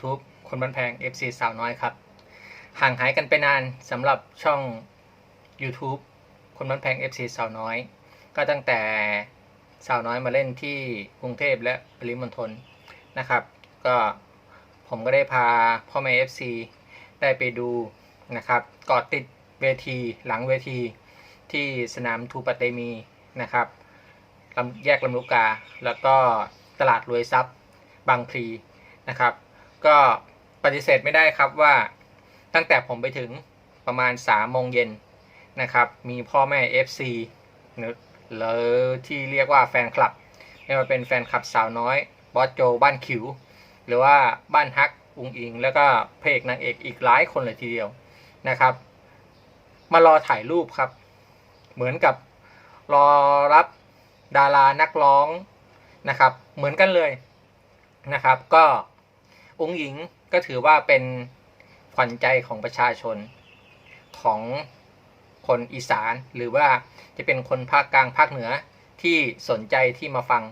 YouTube คนบันแพง FC สาวน้อยครับ ห่างหายกันไปนานสำหรับช่อง YouTube คนบันแพง FC สาวน้อย ก็ตั้งแต่สาวน้อยมาเล่นที่กรุงเทพและปริมณฑลนะครับ ก็ผมก็ได้พาพ่อแม่ FC ได้ไปดูนะครับเกาะติดเวทีหลังเวทีที่สนามทูปเตมีนะครับแยกลำลูกกา แล้วก็ตลาดรวยทรัพย์บางพลีนะครับ ก็ปฏิเสธไม่ได้ครับว่าตั้งแต่ผมไปถึงประมาณ3โมงเย็นนะครับ มีพ่อแม่ FC หรือหรือที่เรียกว่าแฟนคลับไม่ว่าเป็นแฟนคลับสาวน้อยบอสโจบ้านขิว หรือว่าบ้านฮักอุงอิง แล้วก็เพลงนางเอกอีกหลายคนเลยทีเดียวนะครับ มารอถ่ายรูปครับ เหมือนกับรอรับดารานักร้องนะครับ เหมือนกันเลยนะครับ ก็ อุงอิงก็ถือว่าเป็นขวัญใจของประชาชนของคนอีสานหรือว่าจะเป็นคนภาคกลางภาคเหนือที่สนใจที่มาฟัง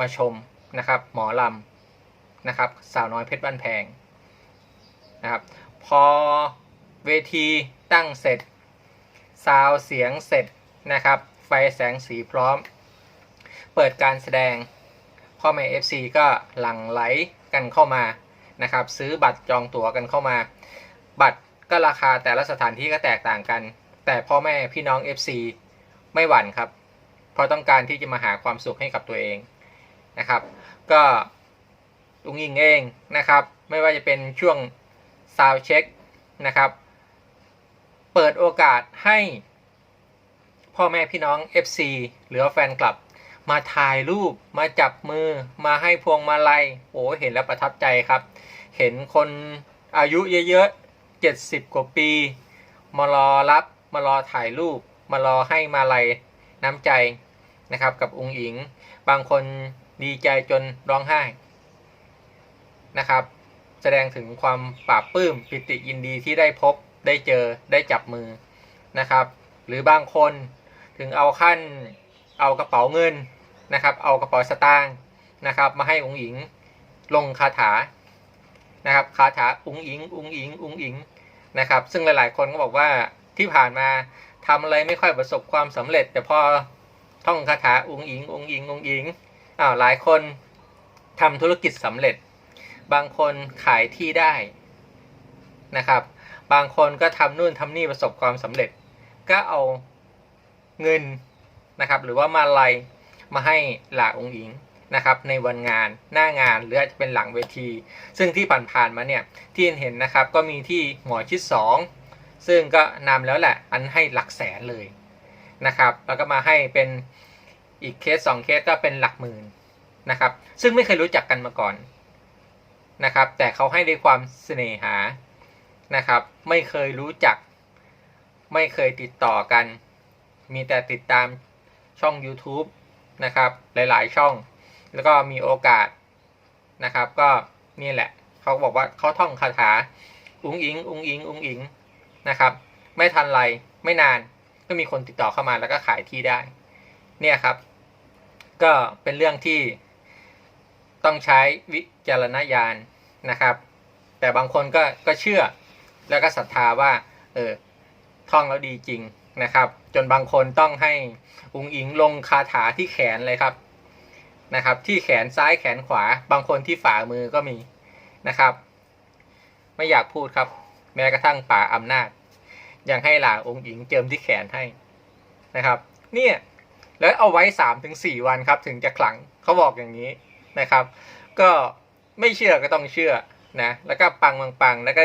มาชมนะครับ หมอลำนะครับ สาวน้อยเพชรบ้านแพงนะครับ พอเวทีตั้งเสร็จซาวเสียงเสร็จนะครับ ไฟแสงสีพร้อม เปิดการแสดง พ่อแม่ FC ก็หลั่งไหลกันเข้ามานะครับ ซื้อบัตรจองตั๋วกันเข้ามา บัตรก็ราคาแต่ละสถานที่ก็แตกต่างกัน แต่พ่อแม่พี่น้อง FC ไม่หวั่นครับ เพราะต้องการที่จะมาหาความสุขให้กับตัวเองนะครับ ก็ลุงยิงเองนะครับ ไม่ว่าจะเป็นช่วงซาวเช็คนะครับ เปิดโอกาสให้พ่อแม่พี่น้อง FC หรือแฟนคลับ มาถ่ายรูป มาจับมือ มาให้พวงมาลัย โอ้เห็นแล้วประทับใจครับ เห็นคนอายุเยอะๆ70กว่าปี มารอรับ มารอถ่ายรูป มารอให้มาลัยน้ำใจนะครับกับองค์หญิง บางคนดีใจจนร้องไห้นะครับ แสดงถึงความปราบปลื้มปิติยินดีที่ได้พบได้เจอได้จับมือนะครับ หรือบางคนถึงเอาขั้น เอากระเป๋าเงินนะครับ เอากระเป๋าสตางค์นะครับ มาให้องค์หญิงลงคาถานะครับคาถาองค์หญิงองค์หญิงองค์หญิงนะครับ ซึ่งหลายๆ คนก็บอกว่าที่ผ่านมาทำอะไรไม่ค่อยประสบความสำเร็จ แต่พอท่องคาถาองค์หญิงองค์หญิงองค์หญิงอ้าวหลายคนทำธุรกิจสำเร็จ บางคนขายที่ได้นะครับ บางคนก็ทำนู่นทำนี่ประสบความสำเร็จ ก็เอาเงิน นะครับ หรือว่ามาลัยมาให้หลาองค์หญิงนะครับ ในวันงานหน้างานหรืออาจจะเป็นหลังเวที ซึ่งที่ผ่านๆมาเนี่ยที่เห็นนะครับก็มีที่หมอชิดสองซึ่งก็นำแล้วแหละอันให้หลักแสนเลยนะครับ แล้วก็มาให้เป็นอีกเคสสองเคสก็เป็นหลักหมื่นนะครับ ซึ่งไม่เคยรู้จักกันมาก่อนนะครับ แต่เขาให้ด้วยความเสน่หานะครับ ไม่เคยรู้จัก ไม่เคยติดต่อกัน มีแต่ติดตาม ช่อง YouTube นะครับหลายๆ ช่อง แล้วก็มีโอกาสนะครับ ก็นี่แหละเขาบอกว่าเขาท่องคาถาอุ้งอิงอุ้งอิงอุ้งอิงนะครับ ไม่ทันไรไม่นานก็มีคนติดต่อเข้ามาแล้วก็ขายที่ได้ เนี่ยครับ ก็เป็นเรื่องที่ต้องใช้วิจารณญาณนะครับ แต่บางคนก็ก็เชื่อแล้วก็ศรัทธาว่าเออท่องแล้วดีจริงนะครับ จนบางคนต้องให้อุงอิงลงคาถาที่แขนเลยครับนะครับ ที่แขนซ้ายแขนขวา บางคนที่ฝ่ามือก็มีนะครับ ไม่อยากพูดครับ แม้กระทั่งป่าอำนาจ ยังให้หลาองค์หญิงเจิมที่แขนให้นะครับ เนี่ยแล้วเอาไว้สามถึงสี่วันครับ ถึงจะขลังเขาบอกอย่างนี้นะครับ ก็ไม่เชื่อก็ต้องเชื่อนะแล้วก็ปังปังปังแล้วก็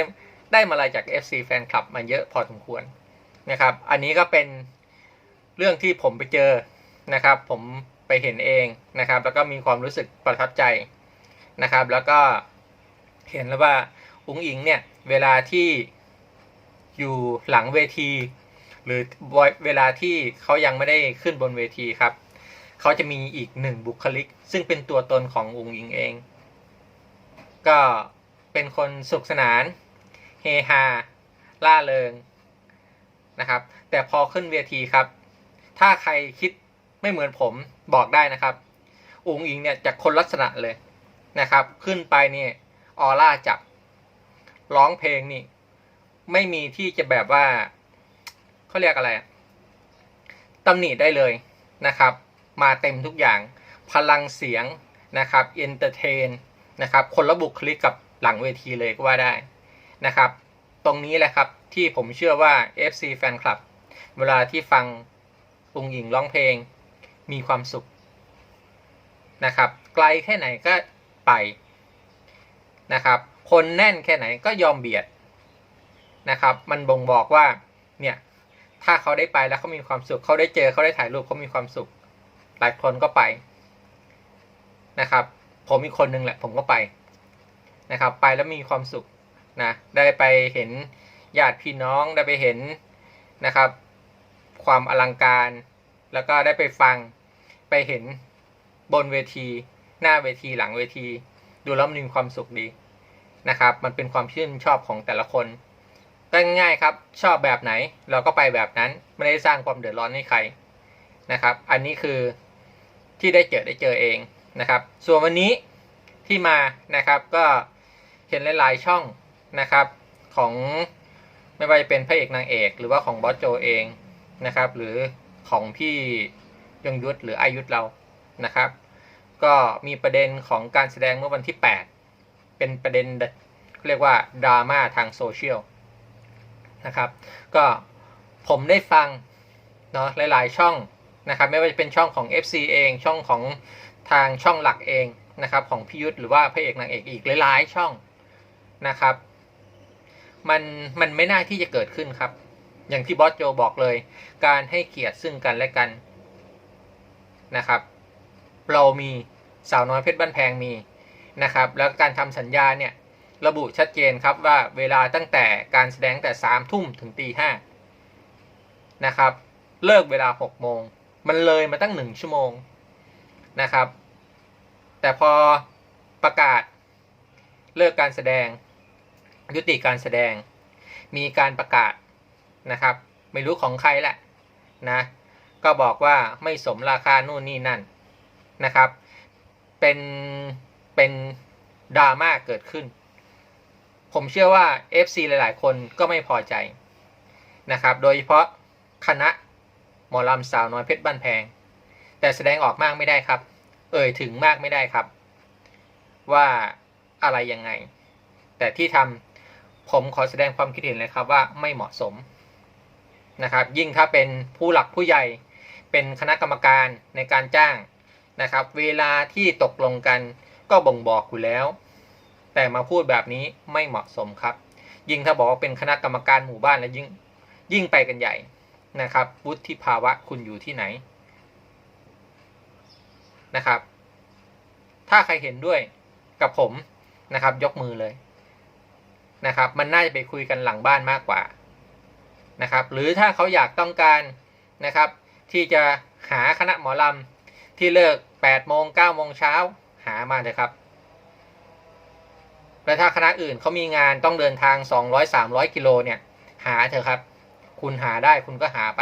ได้มาอะไรจาก FC แฟนคลับมาเยอะพอสมควรนะครับ อันนี้ก็เป็น เรื่องที่ผมไปเจอนะครับ ผมไปเห็นเองนะครับ แล้วก็มีความรู้สึกประทับใจนะครับ แล้วก็เห็นแล้วว่าอุ้งอิงเนี่ยเวลาที่อยู่หลังเวที หรือเวลาที่เขายังไม่ได้ขึ้นบนเวทีครับเขาจะมีอีกหนึ่งบุคลิก ซึ่งเป็นตัวตนของอุงอิงเอง ก็เป็นคนสุขสนานเฮฮาล่าเริงนะครับ แต่พอขึ้นเวทีครับ ถ้าใครคิดไม่เหมือนผมบอกได้นะครับ อุงอิงเนี่ยจะคนลักษณะเลยนะครับ ขึ้นไปเนี่ยออร่าจับร้องเพลงนี่ ไม่มีที่จะแบบว่าเขาเรียกอะไรตำหนิได้เลยนะครับ มาเต็มทุกอย่าง พลังเสียงนะครับเอนเตอร์เทนนะครับ คนละบุคลิกกับหลังเวทีเลยก็ว่าได้นะครับ ตรงนี้แหละครับที่ผมเชื่อว่า FC แฟนคลับเวลาที่ฟัง ปุงหญิงร้องเพลงมีความสุขนะครับ ไกลแค่ไหนก็ไปนะครับ คนแน่นแค่ไหนก็ยอมเบียดนะครับ มันบ่งบอกว่าเนี่ยถ้าเขาได้ไปแล้วเขามีความสุข เขาได้เจอเขาได้ถ่ายรูปเขามีความสุข หลายคนก็ไปนะครับ ผมอีกคนนึงแหละ ผมก็ไปนะครับ ไปแล้วมีความสุขนะได้ไปเห็นญาติพี่น้องได้ไปเห็นนะครับ ความอลังการ แล้วก็ได้ไปฟังไปเห็นบนเวที หน้าเวทีหลังเวที ดูแล้วมันมีความสุขดีนะครับ มันเป็นความชื่นชอบของแต่ละคนก็ง่ายครับชอบแบบไหนเราก็ไปแบบนั้นไม่ได้สร้างความเดือดร้อนให้ใครนะครับ อันนี้คือที่ได้เจอได้เจอเองนะครับ ส่วนวันนี้ที่มานะครับก็เห็นหลายๆช่องนะครับของไม่ว่าจะเป็นพระเอกนางเอก หรือว่าของบอสโจเอง นะครับ หรือของพี่ยงยุทธหรืออายุทธเรานะครับ ก็มีประเด็นของการแสดงเมื่อวันที่ 8 เป็นประเด็นเรียกว่าดราม่าทางโซเชียลนะครับ ก็ผมได้ฟังเนาะหลายๆช่องนะครับ ไม่ว่าจะเป็นช่องของ FC เอง ช่องของทางช่องหลักเองนะครับ ของพิยุทธหรือว่าพระเอกนางเอกอีกหลายๆช่องนะครับ มันมันไม่น่าที่จะเกิดขึ้นครับ อย่างที่บอสโจบอกเลย การให้เกียรติซึ่งกันและกันนะครับ เรามีสาวน้อยเพชรบ้านแพงมีนะครับ แล้วการทำสัญญาเนี่ยระบุชัดเจนครับว่าเวลาตั้งแต่การแสดงแต่สามทุ่มถึงตีห้านะครับ เลิกเวลาหกโมง มันเลยมาตั้งหนึ่งชั่วโมงนะครับ แต่พอประกาศเลิกการแสดงยุติการแสดง มีการประกาศ นะครับ ไม่รู้ของใครแหละนะ ก็บอกว่าไม่สมราคานู่นนี่นั่นนะครับ เป็นเป็นดราม่าเกิดขึ้น ผมเชื่อว่า FC หลาย ๆ คนก็ไม่พอใจนะครับ โดยเฉพาะคณะหมอลำสาวน้อยเพชรบ้านแพง แต่แสดงออกมากไม่ได้ครับ เอ่ยถึงมากไม่ได้ครับ ว่าอะไรยังไง แต่ที่ทำผมขอแสดงความคิดเห็นเลยครับว่าไม่เหมาะสม นะครับ ยิ่งถ้าเป็นผู้หลักผู้ใหญ่เป็นคณะกรรมการในการจ้างนะครับ เวลาที่ตกลงกันก็บ่งบอกอยู่แล้ว แต่มาพูดแบบนี้ไม่เหมาะสมครับ ยิ่งถ้าบอกว่าเป็นคณะกรรมการหมู่บ้านแล้วยิ่งยิ่งไปกันใหญ่นะครับวุฒิภาวะคุณอยู่ที่ไหนนะครับ ถ้าใครเห็นด้วยกับผมนะครับ ยกมือเลยนะครับ มันน่าจะไปคุยกันหลังบ้านมากกว่า นะครับ หรือถ้าเขาอยากต้องการนะครับ ที่จะหาคณะหมอลำที่เลิก8โมง9โมงเช้าหามาเลยครับ และถ้าคณะอื่นเขามีงานต้องเดินทาง 200-300 กิโลเนี่ย หาเถอะครับ คุณหาได้คุณก็หาไป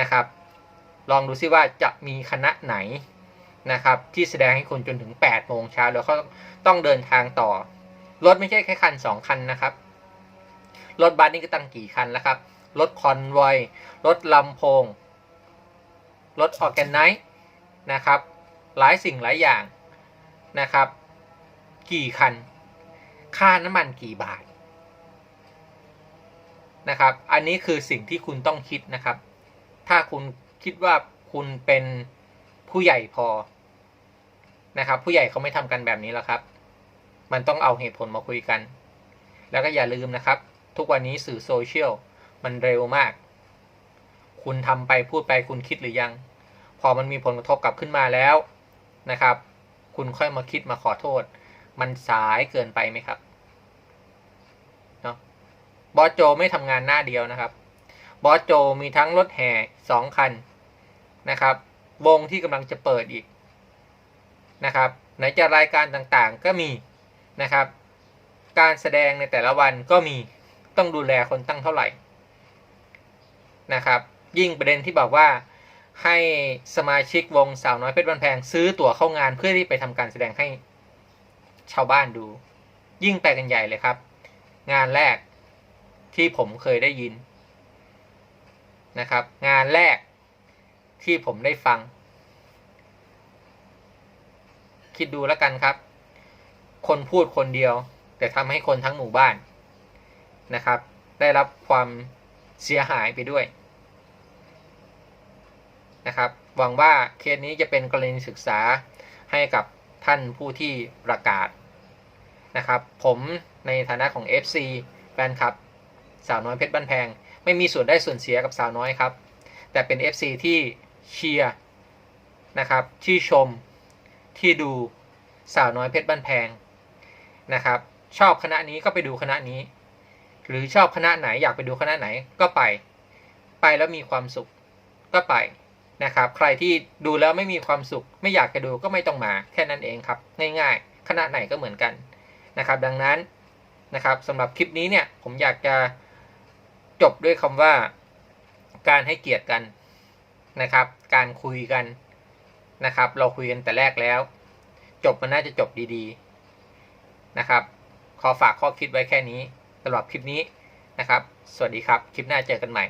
นะครับ ลองดูซิว่าจะมีคณะไหนนะครับ ที่แสดงให้คุณจนถึง8โมงเช้าแล้วเขาต้องเดินทางต่อ รถไม่ใช่แค่คัน 2 คันนะครับ รถบัสนี่ก็ตั้งกี่คันแล้วครับ รถคอนวอย รถลำโพง รถออแกนไนท์นะครับ หลายสิ่งหลายอย่างนะครับ กี่คัน ค่าน้ำมันกี่บาทนะครับ อันนี้คือสิ่งที่คุณต้องคิดนะครับ ถ้าคุณคิดว่าคุณเป็นผู้ใหญ่พอนะครับ ผู้ใหญ่เขาไม่ทำกันแบบนี้แล้วครับ มันต้องเอาเหตุผลมาคุยกัน แล้วก็อย่าลืมนะครับ ทุกวันนี้สื่อโซเชียลมันเร็วมาก คุณทำไปพูดไปคุณคิดหรือยัง พอมันมีผลกระทบกลับขึ้นมาแล้วนะครับ คุณค่อยมาคิดมาขอโทษ มันสายเกินไปไหมครับเนาะบอสโจไม่ทำงานหน้าเดียวนะครับ บอสโจมีทั้งรถแห่สองคันนะครับ วงที่กำลังจะเปิดอีกนะครับ ไหนจะรายการต่างๆก็มีนะครับ การแสดงในแต่ละวันก็มี ต้องดูแลคนตั้งเท่าไหร่นะครับ ยิ่งประเด็นที่บอกว่าให้สมาชิกวงสาวน้อยเพชรบันแพงซื้อตั๋วเข้างานเพื่อที่ไปทำการแสดงให้ชาวบ้านดู ยิ่งไปกันใหญ่เลยครับ งานแรกที่ผมเคยได้ยินนะครับ งานแรกที่ผมได้ฟัง คิดดูแล้วกันครับ คนพูดคนเดียว แต่ทำให้คนทั้งหมู่บ้าน นะครับ ได้รับความเสียหายไปด้วยนะครับ หวังว่าเคสนี้จะเป็นกรณีศึกษาให้กับท่านผู้ที่ประกาศนะครับ ผมในฐานะของ FC แฟนคลับ สาวน้อยเพชรบ้านแพง ไม่มีส่วนได้ส่วนเสียกับสาวน้อยครับ แต่เป็น FC ที่เชียร์นะครับที่ชมที่ดูสาวน้อยเพชรบ้านแพงนะครับ ชอบคณะนี้ก็ไปดูคณะนี้ หรือชอบคณะไหนอยากไปดูคณะไหนก็ไป ไปแล้วมีความสุขก็ไปนะครับ ใครที่ดูแล้วไม่มีความสุข ไม่อยากจะดูก็ไม่ต้องมาแค่นั้นเองครับ ง่ายๆ คณะไหนก็เหมือนกันนะครับ ดังนั้นนะครับสำหรับคลิปนี้เนี่ยผมอยากจะจบด้วยคำว่าการให้เกียรติกันนะครับ การคุยกันนะครับ เราคุยกันแต่แรกแล้ว จบมันน่าจะจบดีๆนะครับ ขอฝากข้อคิดไว้แค่นี้ สำหรับคลิปนี้นะครับ สวัสดีครับ คลิปหน้าเจอกันใหม่